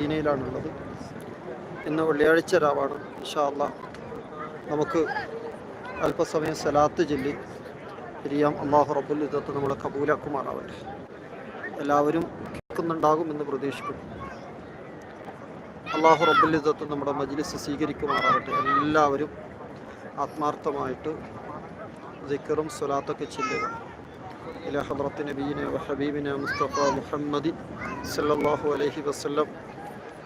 മദീനയിലാണുള്ളത് ഇന്ന് വെള്ളിയാഴ്ച രാവാണ് ഇൻഷാല്ല നമുക്ക് അല്പസമയം സലാത്ത് ചൊല്ലി പിരിയാം അള്ളാഹു റബ്ബുൽ ഇതത്ത് നമ്മളെ കബൂലാക്കുമാറാവട്ടെ എല്ലാവരും കേൾക്കുന്നുണ്ടാകുമെന്ന് പ്രതീക്ഷിക്കുന്നു അള്ളാഹു റബ്ബുൽ ഇതത്ത് നമ്മുടെ മജ്ലിസ് സ്വീകരിക്കുമാറാവട്ടെ എല്ലാവരും ആത്മാർത്ഥമായിട്ട് ദിക്കറും സ്വലാത്തൊക്കെ ചെല്ലുക إلى حضرة نبينا وحبيبنا مصطفى محمد صلى الله عليه وسلم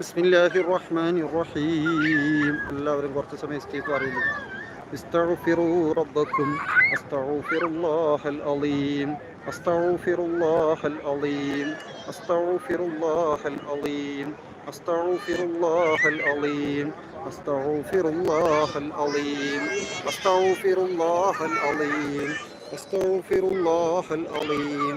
بسم الله الرحمن الرحيم എല്ലാവരും കുറച്ച് സമയം ഇസ്തിഗ്ഫാർ ചെയ്യുന്നു استغفروا ربكم استغفر الله العظيم استغفر الله العظيم استغفر الله العظيم استغفر الله العظيم استغفر الله العظيم استغفر الله العظيم استغفر الله العظيم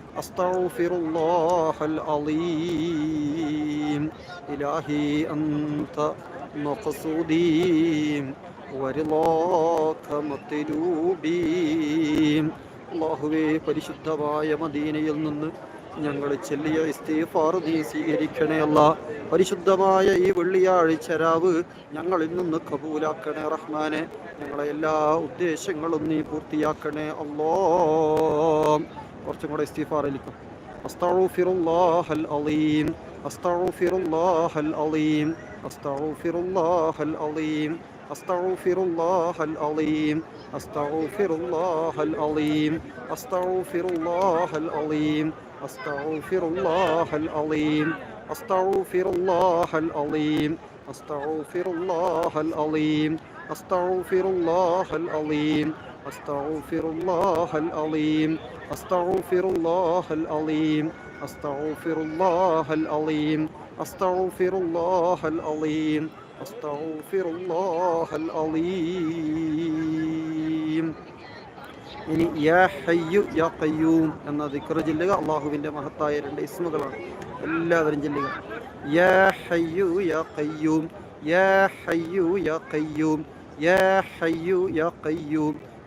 استغفر الله العظيم إلهي أنت مقصودي ورضاك مطلوبي അള്ളാഹുവേ പരിശുദ്ധമായ മദീനയിൽ നിന്ന് ഞങ്ങൾ ചെല്ലിയ ഇസ്തീഫാർ നീ സ്വീകരിക്കണേ അല്ല പരിശുദ്ധമായ ഈ വെള്ളിയാഴ്ച രാവ് ഞങ്ങളിൽ നിന്ന് കബൂലാക്കണേ റഹ്മാനെ ഞങ്ങളെ എല്ലാ ഉദ്ദേശങ്ങളും നീ പൂർത്തിയാക്കണേ അല്ലോ കുറച്ചും الله ഇസ്തിഫാറിലിക്കും അസ്തൗഫിറുല്ലാഹൽ الله അസ്തൗഫിറുല്ലാഹൽ അലീം الله അലീം أستغفر الله العظيم أستغفر الله العظيم أستغفر الله العظيم أستغفر الله العظيم أستغفر الله العظيم أستغفر الله العظيم أستغفر الله العظيم أستغفر الله العظيم أستغفر الله العظيم أستغفر الله العظيم أستغفر الله العظيم أستغفر الله العظيم أستغفر الله العظيم ഇനി യാ ഹയ്യു യാ ഖയ്യൂം എന്ന ദിക്ർ ചൊല്ലുക അള്ളാഹുവിൻ്റെ മഹത്തായ രണ്ട് ഇസ്മുകളാണ് എല്ലാവരും ചൊല്ലുക യാ ഹയ്യു യാ ഖയ്യൂം യാ ഹയ്യു യാ ഖയ്യൂം യാ ഹയ്യു യാ ഖയ്യൂം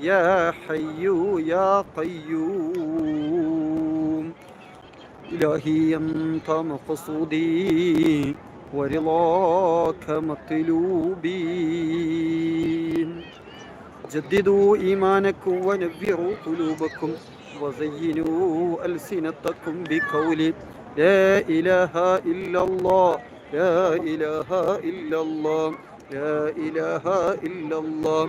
يا حي يا قيوم إلهي أنت مقصودي ورضاك مطلوبي جددوا إيمانكم ونبروا قلوبكم وزينوا ألسنتكم بقول لا إله إلا الله لا إله إلا الله لا إله إلا الله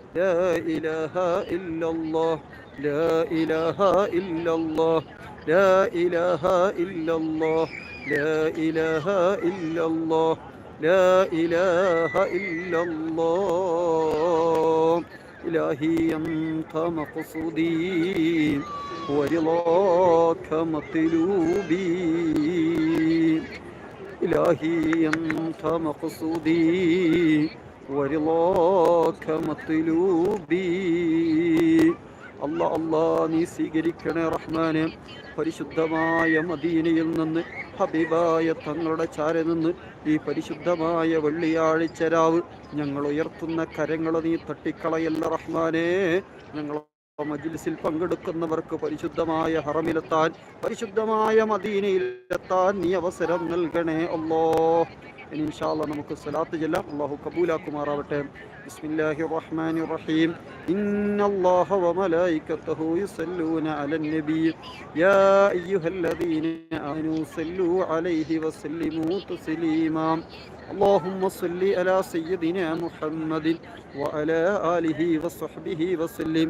لا إله إلا الله. لا إله إلا الله. لا إله إلا الله. لا إله إلا الله. لا إله إلا الله. إلهي أنت مقصودي. ورضاك مطلوبي. إلهي أنت مقصودي. ورضاك مطلوبي അല്ല അല്ലാ നീ സ്വീകരിക്കണേ റഹ്മാനെ പരിശുദ്ധമായ മദീനയിൽ നിന്ന് ഹബീബായ തങ്ങളുടെ ചാര നിന്ന് ഈ പരിശുദ്ധമായ വെള്ളിയാഴ്ച രാവ് ഞങ്ങൾ ഉയർത്തുന്ന കരങ്ങൾ നീ തട്ടിക്കളയല്ല റഹ്മാനെ ഞങ്ങൾ മജിലിസിൽ പങ്കെടുക്കുന്നവർക്ക് പരിശുദ്ധമായ ഹറമിലെത്താൻ പരിശുദ്ധമായ മദീനയിലെത്താൻ നീ അവസരം നൽകണേ അല്ലോ ഇനി ഇൻഷാല്ല നമുക്ക് സ്വലാത്ത് ചെല്ലാം. അള്ളാഹു കബൂലാക്കുമാറാവട്ടെ. ബിസ്മില്ലാഹി റഹ്മാനി റഹീം ഇന്നല്ലാഹ വമലായികത്തഹു യുസല്ലൂന അലൻ യാ അയ്യുഹല്ലദീന ആമനൂ സല്ലൂ അലൈഹി വസല്ലിമൂ തസ്ലീമാ. اللهم صل على سيدنا محمد وعلى اله وصحبه وسلم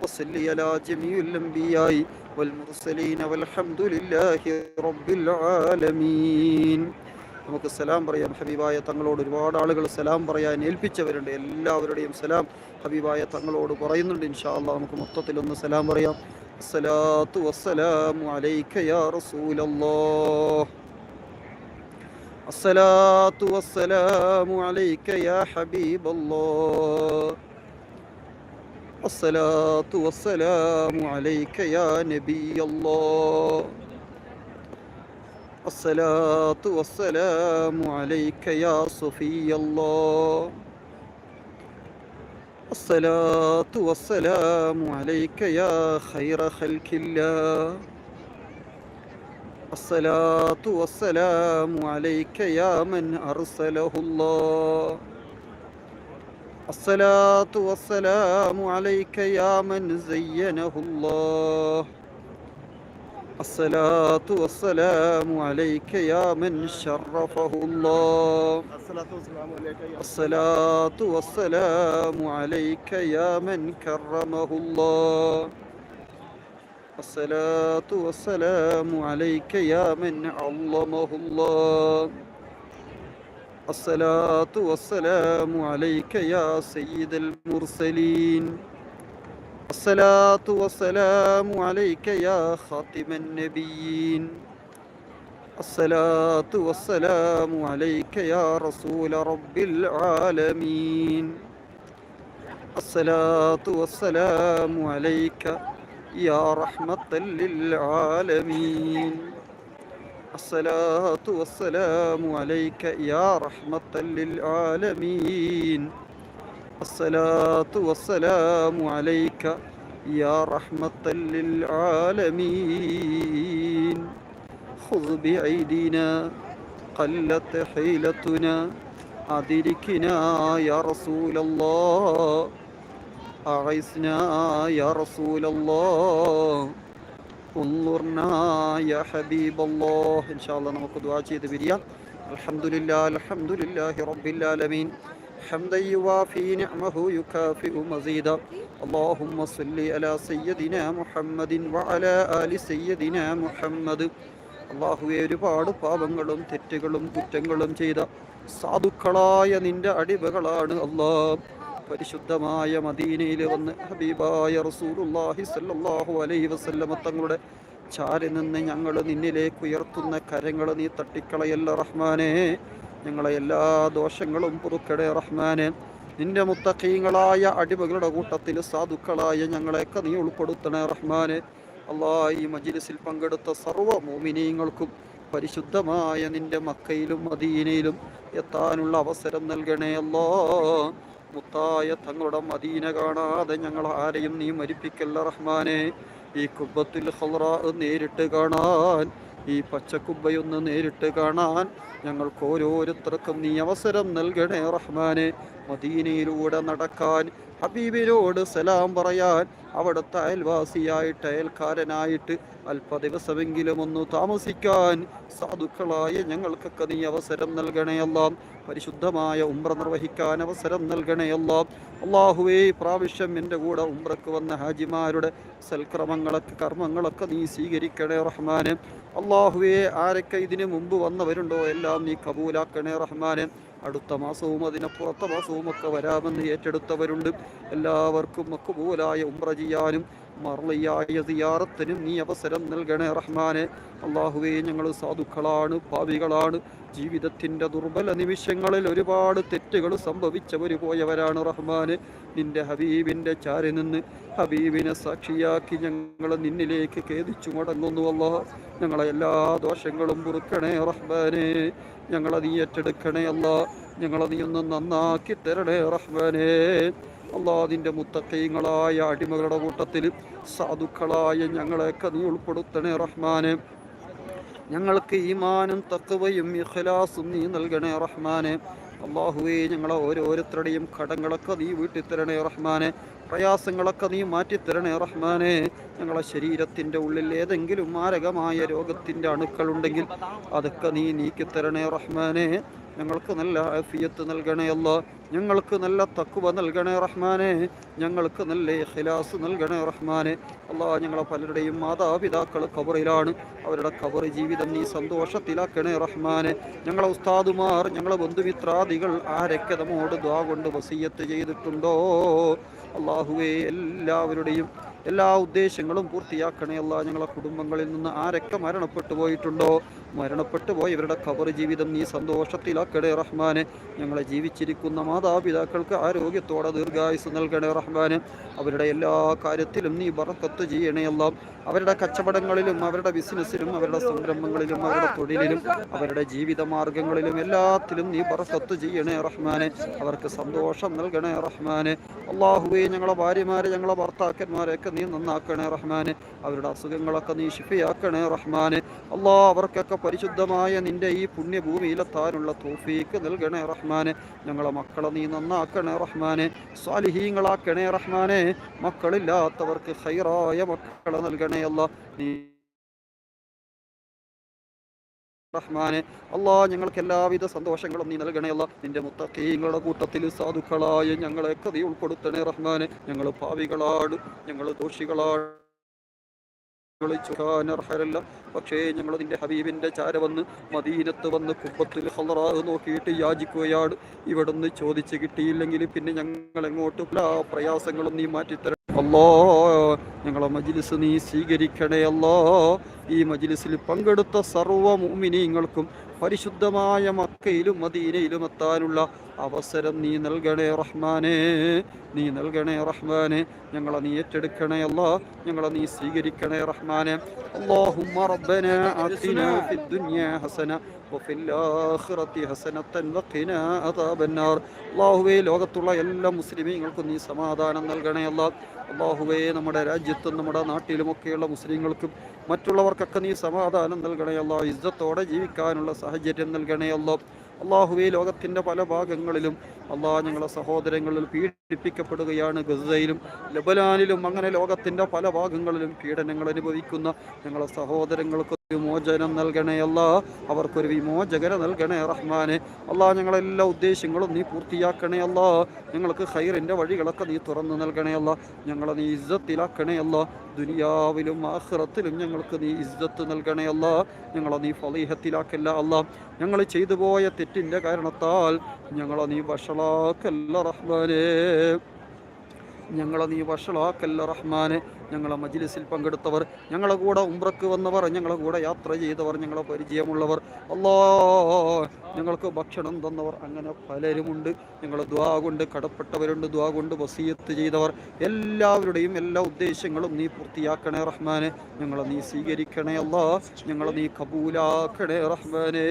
وصل على جميع الأنبياء والمرسلين والحمد لله رب العالمين നമുക്ക് സലാം പറയാം ഹബീബായ തങ്ങളോട് ഒരുപാട് ആളുകൾ സലാം പറയാൻ ഏൽപ്പിച്ചവരുണ്ട് എല്ലാവരുടെയും സലാം ഹബീബായ തങ്ങളോട് പറയുന്നുണ്ട് ഇൻഷാ അല്ലാ നമുക്ക് മൊത്തത്തിലൊന്ന് സലാം പറയാം അസ്സലാത്തു വസ്സലാമു അലൈക യാ റസൂലല്ലാഹ് الصلاة والسلام عليك يا حبيب الله الصلاة والسلام عليك يا نبي الله. الصلاة والسلام عليك يا صفي الله. الصلاة والسلام عليك يا خير خلق الله. الصلاة والسلام عليك يا من أرسله الله. الصلاة والسلام عليك يا من زينه الله. الصلاة والسلام عليك يا من شرفه الله. الصلاة والسلام عليك يا من كرمه الله. الصلاة والسلام عليك يا من علمه الله. الصلاة والسلام عليك يا سيد المرسلين. الصلاة والسلام عليك يا خاتم النبيين. الصلاة والسلام عليك يا رسول رب العالمين. الصلاة والسلام عليك يا رحمة للعالمين. الصلاة والسلام عليك يا رحمة للعالمين. الصلاة والسلام عليك يا رحمة للعالمين. خذ بأيدينا قلت حيلتنا أدركنا يا رسول الله. أعزنا يا رسول الله. انظرنا يا حبيب الله إن شاء الله നമുക്ക് ദുആ ചെയ്ത് പിരിയാം الحمد لله الحمد لله رب العالمين حمدا يوافي نعمه يكافئ مزيدا اللهم صل على سيدنا محمد وعلى آل سيدنا محمد അള്ളാഹുവെ ഒരുപാട് പാപങ്ങളും തെറ്റുകളും കുറ്റങ്ങളും ചെയ്ത സാധുക്കളായ നിന്റെ അടിമകളാണ് അള്ളാഹ് പരിശുദ്ധമായ മദീനയിൽ വന്ന് ഹബീബായ റസൂലുള്ളാഹി സല്ലല്ലാഹു അലൈഹി വസല്ലമ തങ്ങളുടെ ചാരി നിന്ന് ഞങ്ങൾ നിന്നിലേക്ക് ഉയർത്തുന്ന കരങ്ങൾ നീ തട്ടിക്കളയല്ല റഹ്മാനെ. ഞങ്ങളെ എല്ലാ ദോഷങ്ങളും പുറക്കടേ റഹ്മാനെ. നിന്റെ മുത്തഖീങ്ങളായ അടിമകളുടെ കൂട്ടത്തിൽ സാധുക്കളായ ഞങ്ങളെയൊക്കെ നീ ഉൾപ്പെടുത്തണേ റഹ്മാനെ. അള്ളാ ഈ മജിലിസിൽ പങ്കെടുത്ത സർവ മോമിനീങ്ങൾക്കും പരിശുദ്ധമായ നിന്റെ മക്കയിലും മദീനയിലും എത്താനുള്ള അവസരം നൽകണേ അല്ലോ മുത്തായ തങ്ങളുടെ മദീന കാണാതെ ഞങ്ങൾ ആരെയും നീ മരിപ്പിക്കല്ല റഹ്മാനെ. ഈ കുബത്തിൽ നേരിട്ട് കാണാൻ ഈ പച്ചക്കുബ്ബയൊന്ന് നേരിട്ട് കാണാൻ ഞങ്ങൾക്ക് ഓരോരുത്തർക്കും നീ അവസരം നൽകണേ റഹ്മാനെ. മദീനയിലൂടെ നടക്കാൻ ഹബീബിനോട് സലാം പറയാൻ അവിടുത്തെ അയൽവാസിയായിട്ട് അയൽക്കാരനായിട്ട് അല്പ ദിവസമെങ്കിലും ഒന്ന് താമസിക്കാൻ സാധുക്കളായ ഞങ്ങൾക്കൊക്കെ നീ അവസരം നൽകണേ അല്ലാം പരിശുദ്ധമായ ഉംറ നിർവഹിക്കാൻ അവസരം നൽകണേ അല്ലാം അള്ളാഹുവേ പ്രാവശ്യം എന്റെ കൂടെ ഉംറക്ക് വന്ന ഹാജിമാരുടെ സൽക്രമങ്ങളൊക്കെ കർമ്മങ്ങളൊക്കെ നീ സ്വീകരിക്കണേ റഹ്മാനെ. അള്ളാഹുവേ ആരൊക്കെ ഇതിനു മുമ്പ് വന്നവരുണ്ടോ എല്ലാം നീ കബൂലാക്കണേ റഹ്മാനെ. അടുത്ത മാസവും അതിനപ്പുറത്ത മാസവും ഒക്കെ വരാമെന്ന് ഏറ്റെടുത്തവരുണ്ട്. എല്ലാവർക്കും മക്കുപോലായ ഉംറ ചെയ്യാനും മറളിയായ സിയാറത്തിനും നീ അവസരം നൽകണേ റഹ്മാനെ. അള്ളാഹുവേ ഞങ്ങൾ സാധുക്കളാണ് പാവികളാണ് ജീവിതത്തിന്റെ ദുർബല നിമിഷങ്ങളിൽ ഒരുപാട് തെറ്റുകൾ സംഭവിച്ചവർ പോയവരാണ് റഹ്മാന് നിന്റെ ഹബീബിന്റെ ചാരി നിന്ന് ഹബീബിനെ സാക്ഷിയാക്കി ഞങ്ങൾ നിന്നിലേക്ക് ഖേദിച്ചു മടങ്ങുന്നു അല്ലാ ഞങ്ങളെ എല്ലാ ദോഷങ്ങളും പൊറുക്കണേ റഹ്മാനെ. ഞങ്ങളെ നീ ഏറ്റെടുക്കണേ അല്ല ഞങ്ങളെ നീ ഒന്ന് നന്നാക്കി തരണേ റഹ്മാനെ. അള്ളാദിന്റെ മുത്തക്കൈങ്ങളായ അടിമകളുടെ കൂട്ടത്തിൽ സാധുക്കളായ ഞങ്ങളെയൊക്കെ നീ ഉൾപ്പെടുത്തണേ റഹ്മാനെ. ഞങ്ങൾക്ക് ഈമാനും തക്കവയും ഇഖ്ലാസും നീ നൽകണേ റഹ്മാനെ. അള്ളാഹുവേ ഞങ്ങളെ ഓരോരുത്തരുടെയും കടങ്ങളൊക്കെ നീ വീട്ടിത്തരണേ റഹ്മാനെ. പ്രയാസങ്ങളൊക്കെ നീ മാറ്റിത്തരണേ റഹ്മാനെ. ഞങ്ങളെ ശരീരത്തിന്റെ ഉള്ളിൽ ഏതെങ്കിലും മാരകമായ രോഗത്തിന്റെ അണുക്കളുണ്ടെങ്കിൽ അതൊക്കെ നീ നീക്കിത്തരണേ റഹ്മാനെ. ഞങ്ങൾക്ക് നല്ല ആഫിയത്ത് നൽകണേ അല്ല. ഞങ്ങൾക്ക് നല്ല തക്കുവ നൽകണേ റഹ്മാനെ. ഞങ്ങൾക്ക് നല്ല ഇഖ്ലാസ് നൽകണേ റഹ്മാനെ. അല്ലാ ഞങ്ങളെ പലരുടെയും മാതാപിതാക്കൾ കബറിലാണ് അവരുടെ കബർ ജീവിതം നീ സന്തോഷത്തിലാക്കണേ റഹ്മാനെ. ഞങ്ങളെ ഉസ്താദുമാർ ഞങ്ങളെ ബന്ധുമിത്രാദികൾ ആരൊക്കെ നമ്മോട് ദ്വാ കൊണ്ട് വസീയത്ത് ചെയ്തിട്ടുണ്ടോ? അള്ളാഹുവേ എല്ലാവരുടെയും എല്ലാ ഉദ്ദേശങ്ങളും പൂർത്തിയാക്കണേ അല്ല. ഞങ്ങളെ കുടുംബങ്ങളിൽ നിന്ന് ആരൊക്കെ മരണപ്പെട്ടു പോയിട്ടുണ്ടോ? മരണപ്പെട്ടു പോയവരുടെ ഖബർ ജീവിതം നീ സന്തോഷത്തിലാക്കണേ റഹ്മാനെ. ഞങ്ങളെ ജീവിച്ചിരിക്കുന്ന മാതാപിതാക്കൾക്ക് ആരോഗ്യത്തോടെ ദീർഘായുസ് നൽകണേ റഹ്മാന്. അവരുടെ എല്ലാ കാര്യത്തിലും നീ ബറക്കത്ത് ചെയ്യണേയെല്ലാം അവരുടെ കച്ചവടങ്ങളിലും അവരുടെ ബിസിനസ്സിലും അവരുടെ സംരംഭങ്ങളിലും അവരുടെ തൊഴിലിലും അവരുടെ ജീവിത മാർഗങ്ങളിലും എല്ലാത്തിലും നീ ബറക്കത്ത് ചെയ്യണേ റഹ്മാനെ. അവർക്ക് സന്തോഷം നൽകണേ റഹ്മാനെ. അള്ളാഹുവേ ഞങ്ങളെ ഭാര്യമാരെ ഞങ്ങളെ ഭർത്താക്കന്മാരെയൊക്കെ നീ നന്നാക്കണേ റഹ്മാനെ. അവരുടെ അസുഖങ്ങളൊക്കെ നീ ശിഫയാക്കണേ റഹ്മാനെ. അള്ളാഹ് അവർക്കൊക്കെ പരിശുദ്ധമായ നിന്റെ ഈ പുണ്യഭൂമിയിലെത്താനുള്ള തോഫീക്ക് നൽകണേ റഹ്മാനെ. ഞങ്ങളെ മക്കളെ നീ നന്നാക്കണേ റഹ്മാനെ. സ്വാലിഹീങ്ങളാക്കണേ റഹ്മാനെ. മക്കളില്ലാത്തവർക്ക് ഹൈറായ മക്കളെ നൽകണേ അല്ല. നീ റഹ്മാനെ. അല്ലാ ഞങ്ങൾക്ക് എല്ലാവിധ സന്തോഷങ്ങളും നീ നൽകണേ അല്ല. നിന്റെ മുത്തക്കീങ്ങളുടെ കൂട്ടത്തിൽ സാധുക്കളായ ഞങ്ങളെ കഥ ഉൾപ്പെടുത്തണേ റഹ്മാനെ. ഞങ്ങൾ പാവികളാണ് ഞങ്ങൾ ദോഷികളാണ്. ചുരാൻ പക്ഷേ ഞങ്ങൾ നിന്റെ ഹബീബിന്റെ ചാര വന്ന് മദീനത്ത് വന്ന് കുപ്പത്തിൽ ഹലറാഹ് നോക്കിയിട്ട് യാചിക്കുകയാണ്. ഇവിടുന്ന് ചോദിച്ച് കിട്ടിയില്ലെങ്കിൽ പിന്നെ ഞങ്ങൾ എങ്ങോട്ട് എല്ലാ പ്രയാസങ്ങളും നീ മാറ്റിത്തരണം അല്ലോ ഞങ്ങളെ മജിലിസ് നീ സ്വീകരിക്കണേ അല്ലോ. ഈ മജിലിസിൽ പങ്കെടുത്ത സർവ മുഅ്മിനീങ്ങൾക്കും പരിശുദ്ധമായ മക്കയിലും മദീനയിലും എത്താനുള്ള അവസരം നീ നൽകണേ റഹ്മാനെ നീ നൽകണേ റഹ്മാനെ ഞങ്ങളെ നീ ഏറ്റെടുക്കണേ അല്ലാ ഞങ്ങളെ നീ സ്വീകരിക്കണേ റഹ്മാനെ اللهم ربنا آتنا في الدنيا حسنة وفي الآخرة حسنة وقنا عذاب النار അള്ളാഹുവേ ലോകത്തുള്ള എല്ലാ മുസ്ലിമീങ്ങൾക്കും നീ സമാധാനം നൽകണേ അല്ലാ അള്ളാഹുവേ നമ്മുടെ രാജ്യത്തും നമ്മുടെ നാട്ടിലുമൊക്കെയുള്ള മുസ്ലിങ്ങൾക്കും മറ്റുള്ളവർക്കൊക്കെ നീ സമാധാനം നൽകണയല്ലോ ഇജ്ജത്തോടെ ജീവിക്കാനുള്ള സാഹചര്യം നൽകണയല്ലോ അള്ളാഹു ഈ ലോകത്തിന്റെ പല ഭാഗങ്ങളിലും അള്ളാഹ് ഞങ്ങളെ സഹോദരങ്ങളിൽ പീഡിപ്പിക്കപ്പെടുകയാണ്. ഗസയിലും ലബലാനിലും അങ്ങനെ ലോകത്തിന്റെ പല ഭാഗങ്ങളിലും പീഡനങ്ങൾ അനുഭവിക്കുന്ന ഞങ്ങളെ സഹോദരങ്ങൾക്ക് ഒരു മോചനം നൽകണേ അല്ല. അവർക്കൊരു വിമോചകന നൽകണേ റഹ്മാനെ. അല്ലാ ഞങ്ങളെല്ലാ ഉദ്ദേശങ്ങളും നീ പൂർത്തിയാക്കണേ അല്ല. ഞങ്ങൾക്ക് ഹൈറിന്റെ വഴികളൊക്കെ നീ തുറന്നു നൽകണേ അല്ല. ഞങ്ങളെ നീ ഇജ്ജത്തിലാക്കണേ അല്ല. ദുനിയാവിലും ആഖിറത്തിലും ഞങ്ങൾക്ക് നീ ഇജ്ജത്ത് നൽകണേ അല്ല. ഞങ്ങളെ നീ ഫലീഹത്തിലാക്കല്ല അല്ല. ഞങ്ങൾ ചെയ്തു പോയ തെറ്റിന്റെ കാരണത്താൽ ഞങ്ങളെ നീ വഷളാക്കല്ല റഹ്മാനേ. ഞങ്ങളെ നീ വഷളാക്കല്ല റഹ്മാനെ. ഞങ്ങളെ മജിലിസിൽ പങ്കെടുത്തവർ ഞങ്ങളെ കൂടെ ഉംറക്ക് വന്നവർ ഞങ്ങളെ കൂടെ യാത്ര ചെയ്തവർ ഞങ്ങളെ പരിചയമുള്ളവർ. അല്ലോ ഞങ്ങൾക്ക് ഭക്ഷണം തന്നവർ. അങ്ങനെ പലരുമുണ്ട്. ഞങ്ങൾ ദ്വാ കൊണ്ട് കടപ്പെട്ടവരുണ്ട്. ദ്വാ കൊണ്ട് വസീയത്ത് ചെയ്തവർ. എല്ലാവരുടെയും എല്ലാ ഉദ്ദേശങ്ങളും നീ പൂർത്തിയാക്കണേ റഹ്മാനെ. ഞങ്ങളെ നീ സ്വീകരിക്കണേ അല്ലാ. ഞങ്ങളെ നീ കബൂലാക്കണേ റഹ്മാനെ.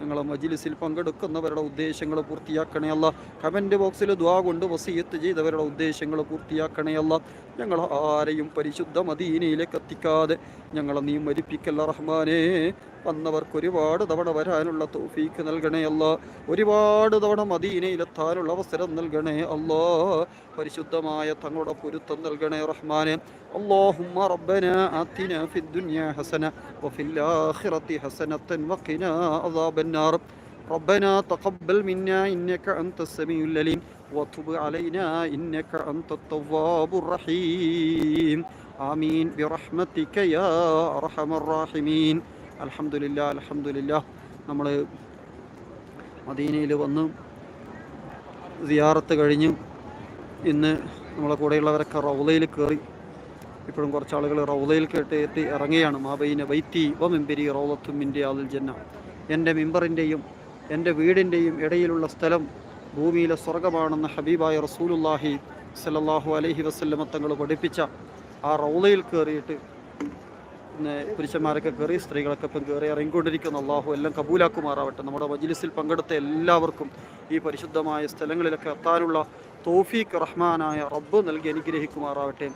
ഞങ്ങളെ മജിലിസിൽ പങ്കെടുക്കുന്നവരുടെ ഉദ്ദേശങ്ങൾ പൂർത്തിയാക്കണേ അല്ല. കമന്റ് ബോക്സിൽ ദ്വാ കൊണ്ട് വസീയത്ത് ചെയ്തവരുടെ ഉദ്ദേശങ്ങൾ പൂർത്തിയാക്കണേ അല്ല. ഞങ്ങൾ ആരെയും പരിശുദ്ധ മദീനയിലേക്ക് എത്തിക്കാതെ ഞങ്ങളെ നീ മരിപ്പിക്കല്ല റഹ്മാനേ വന്നവർക്ക് ഒരുപാട് തവണ വരാനുള്ള തോഫീക്ക് നൽകണേ അല്ല ഒരുപാട് തവണ മദീനയിലെത്താനുള്ള അവസരം നൽകണേ അല്ലാ പരിശുദ്ധമായ തങ്ങളുടെ പൊരുത്തം നൽകണേ റഹ്മാനെ اللهم ربنا آتنا في الدنيا حسنة وفي الآخرة حسنة وقنا عذاب النار ربنا تقبل منا إنك أنت السميع العليم وتب علينا إنك أنت التواب الرحيم آمين برحمتك يا أرحم الراحمين الحمد لله الحمد لله നമ്മൾ മദീനയിൽ വന്ന് സിയാറത്ത് കഴിഞ്ഞ് ഇന്ന് നമ്മളെ കൂടെയുള്ളവരൊക്കെ റൗലയിൽ കയറി ഇപ്പോഴും കുറച്ച് ആളുകൾ റൗലയിൽ കേട്ട് എത്തി ഇറങ്ങുകയാണ് മാബൈന വൈത്തി വ മെമ്പരി റൗലത്തും ഇന്ത്യ ആദിൽ ജന്ന എൻ്റെ മിമ്പറിൻ്റെയും എൻ്റെ വീടിൻ്റെയും ഇടയിലുള്ള സ്ഥലം ഭൂമിയിലെ സ്വർഗമാണെന്ന് ഹബീബായ റസൂലുല്ലാഹി സല്ലാഹു അലഹി വസല്ലമ തങ്ങൾ പഠിപ്പിച്ച ആ റൗളയിൽ കയറിയിട്ട് പുരുഷന്മാരൊക്കെ കയറി സ്ത്രീകളൊക്കെ ഇപ്പം കയറി ഇറങ്ങിക്കൊണ്ടിരിക്കുന്ന. അള്ളാഹു എല്ലാം കബൂലാക്കുമാറാവട്ടെ. നമ്മുടെ മജ്ലിസിൽ പങ്കെടുത്ത എല്ലാവർക്കും ഈ പരിശുദ്ധമായ സ്ഥലങ്ങളിലൊക്കെ എത്താനുള്ള തോഫീഖ് റഹ്മാനായ റബ്ബ് നൽകി അനുഗ്രഹിക്കുമാറാവട്ടെ.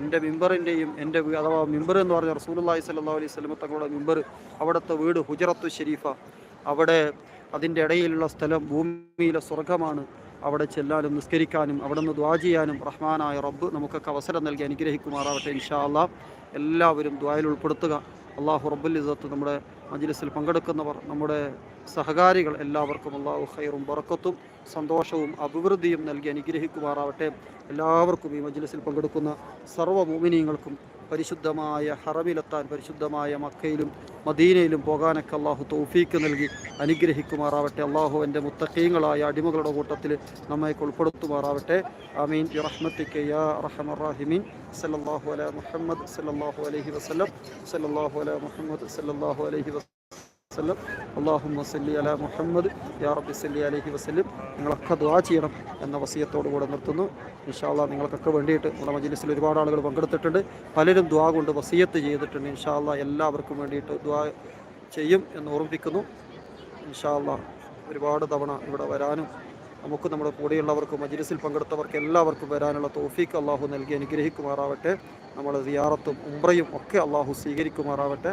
എന്റെ മിമ്പറിന്റെയും എന്റെ അഥവാ മിമ്പർ എന്ന് പറഞ്ഞ റസൂലുള്ളാഹി സല്ലാ അലൈഹി വസല്ലമ തങ്ങളുടെ മിമ്പർ അവിടുത്തെ വീട് ഹുജറത്തു ഷെരീഫ. അവിടെ അതിന്റെ ഇടയിലുള്ള സ്ഥലം ഭൂമിയിലെ സ്വർഗമാണ് അവിടെ ചെല്ലാനും നിസ്കരിക്കാനും അവിടെ നിന്ന് ദ്വാ ചെയ്യാനും റഹ്മാനായ റബ്ബ് നമുക്കൊക്കെ അവസരം നൽകി അനുഗ്രഹിക്കുമാറാവട്ടെ ഇൻഷാ എല്ലാവരും ദ്വായിൽ ഉൾപ്പെടുത്തുക. അള്ളാഹു റബ്ബുൽ ഇസത്ത് നമ്മുടെ മജ്ലിസിൽ പങ്കെടുക്കുന്നവർ നമ്മുടെ സഹകാരികൾ എല്ലാവർക്കും അള്ളാഹു ഖൈറും ബറക്കത്തും സന്തോഷവും അഭിവൃദ്ധിയും നൽകി അനുഗ്രഹിക്കുമാറാവട്ടെ. എല്ലാവർക്കും ഈ മജ്ലിസിൽ പങ്കെടുക്കുന്ന സർവ മോമിനിയങ്ങൾക്കും പരിശുദ്ധമായ ഹറമിലെത്താൻ പരിശുദ്ധമായ മക്കയിലും മദീനയിലും പോകാനൊക്കെ അള്ളാഹു തൗഫീക്ക് നൽകി അനുഗ്രഹിക്കുമാറാവട്ടെ. അള്ളാഹു എന്റെ മുത്തക്കീങ്ങളായ അടിമകളുടെ കൂട്ടത്തിൽ നമ്മെ ഉൾപ്പെടുത്തുമാറാവട്ടെ. അമീൻ റഹ്മത്തിക്ക് യാ സല്ലല്ലാഹു അലാ മുഹമ്മദ് സല്ലല്ലാഹു അലഹി വസ്ലം സല്ലല്ലാഹു അല മുഹമ്മദ് സല്ലല്ലാഹു അലൈഹി വസല്ലം. അള്ളാഹും സല്ലി അലാ മുഹമ്മദ്. യാ റബ്ബി സല്ലി അലൈഹി വസ്ലം നിങ്ങളൊക്കെ ദുആ ചെയ്യണം എന്ന വസീയത്തോടുകൂടെ നിർത്തുന്നു. ഇൻഷാല്ലാ നിങ്ങൾക്കൊക്കെ വേണ്ടിയിട്ട് നമ്മുടെ മജ്ലിസിൽ ഒരുപാട് ആളുകൾ പങ്കെടുത്തിട്ടുണ്ട്. പലരും ദ്വാ കൊണ്ട് വസീയത്ത് ചെയ്തിട്ടുണ്ട്. ഇൻഷാല്ലാ എല്ലാവർക്കും വേണ്ടിയിട്ട് ദ്വാ ചെയ്യും എന്ന് ഓർമ്മിപ്പിക്കുന്നു. ഇൻഷാല്ലാ ഒരുപാട് തവണ ഇവിടെ വരാനും നമുക്ക് നമ്മുടെ കൂടെയുള്ളവർക്കും മജ്ലിസിൽ പങ്കെടുത്തവർക്ക് എല്ലാവർക്കും വരാനുള്ള തോഫീക്ക് അള്ളാഹു നൽകി അനുഗ്രഹിക്കുമാറാവട്ടെ. നമ്മുടെ സിയാറത്തും ഉംറയും ഒക്കെ അള്ളാഹു സ്വീകരിക്കുമാറാവട്ടെ.